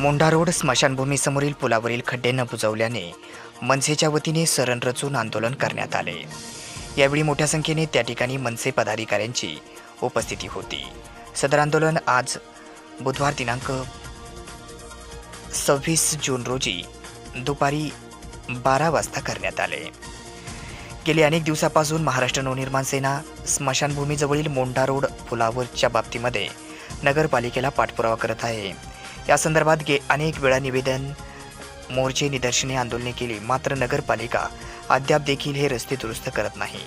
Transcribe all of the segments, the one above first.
मोंढा road स्मशानभूमीसमोरील पुलावरील खड्डे न बुजवल्याने मनसेच्या वतीने सरण रचून आंदोलन करण्यात आले. यावेळी मोठ्या संख्येने त्या ठिकाणी मनसे पदाधिकाऱ्यांची उपस्थिती होती. सदर आंदोलन आज बुधवार दिनांक सव्वीस जून रोजी दुपारी बारा वाजता करण्यात आले. गेली अनेक दिवसापासून महाराष्ट्र नवनिर्माण सेना स्मशानभूमीजवळील मोंढा रोड पुलावरच्या बाबतीमध्ये नगरपालिकेला पाठपुरावा करत आहे. या संदर्भात गे अनेक वेळा निवेदन मोर्चे निदर्शने आंदोलने केली. मात्र नगरपालिका अद्याप देखील हे रस्ते दुरुस्त करत नाही.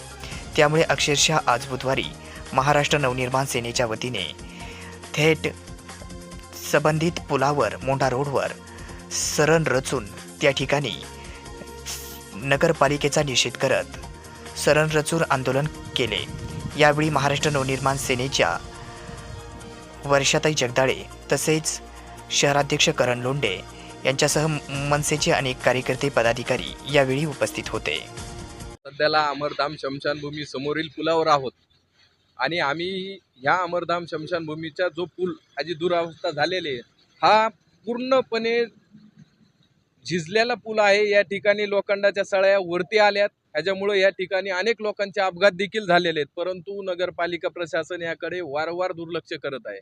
त्यामुळे अक्षरशः आज बुधवारी महाराष्ट्र नवनिर्माण सेनेच्या वतीने थेट संबंधित पुलावर मोंढा रोडवर सरण रचून त्या ठिकाणी नगरपालिकेचा निषेध करत सरण रचून आंदोलन केले. यावेळी महाराष्ट्र नवनिर्माण सेनेच्या वर्षाताई जगदाळे तसेच शहराध्यक्ष करण लोंडे यांच्यासह मनसेचे अनेक कार्यकर्ते पदाधिकारी यावेळी उपस्थित होते. सध्याला अमरधाम शमशानभूमी समोरील पुलावर आहोत. आणि आम्ही ह्या अमरधाम शमशानभूमीचा जो पूल अजी दुरावस्था झालेली आहे हा पूर्णपणे झिजलेला पूल आहे. या ठिकाणी लोखंडाच्या सळ्या वरती आल्यात. ह्याच्यामुळे या ठिकाणी अनेक लोकांचे अपघात देखील झालेले आहेत. परंतु नगरपालिका प्रशासन याकडे वारंवार दुर्लक्ष करत आहे.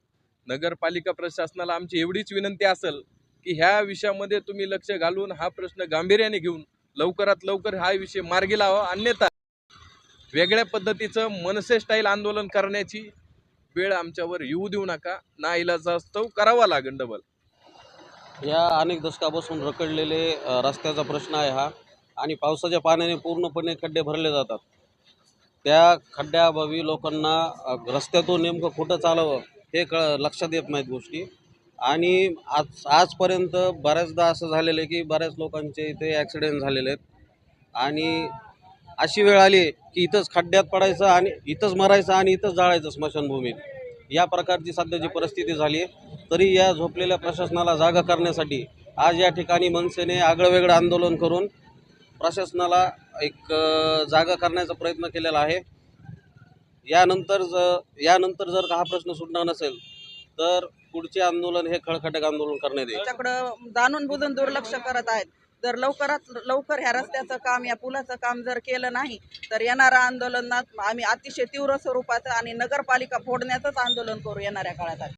नगरपालिका प्रशासनाला आमची एवढीच विनंती असेल की ह्या विषयामध्ये तुम्ही लक्ष घालून हा प्रश्न गांभीर्याने घेऊन लवकरात लवकर हा विषय मार्गी लावा. अन्यथा वेगळ्या पद्धतीचं मनसे स्टाईल आंदोलन करण्याची वेळ आमच्यावर येऊ देऊ नका. ना इलाजास्तव करावा लागेल डबल. या अनेक दशकापासून रखडलेले रस्त्याचा प्रश्न आहे हा आणि पावसाच्या पाण्याने पूर्णपणे खड्डे भरले जातात. त्या खड्ड्याअभावी लोकांना रस्त्यातून नेमकं कुठं चालावं? हे क लक्षात येत नाहीत गोष्टी. आणि आज आजपर्यंत बऱ्याचदा असं झालेलं आहे की बऱ्याच लोकांचे इथे ॲक्सिडेंट झालेले आहेत. आणि अशी वेळ आली की इथंच खड्ड्यात पडायचं आणि इथंच मरायचं आणि इथंच जाळायचं स्मशानभूमीत. या प्रकारची सध्याची परिस्थिती झाली आहे. तरी या झोपलेल्या प्रशासनाला जागा करण्यासाठी आज या ठिकाणी मनसेने आगळं वेगळं आंदोलन करून प्रशासनाला एक जागा करण्याचा प्रयत्न केलेला आहे. यानंतर ज यानंतर जर का हा प्रश्न सुटणार नसेल तर पुढचे आंदोलन हे खळखटक आंदोलन करण्यात येईल. त्याच्याकडं जाणून बुजून दुर्लक्ष करत आहेत. जर लवकरात लवकर ह्या रस्त्याचं काम या पुलाचं काम जर केलं नाही तर येणाऱ्या आंदोलनात आम्ही अतिशय तीव्र स्वरूपाचं आणि नगरपालिका फोडण्याचंच आंदोलन करू येणाऱ्या काळात.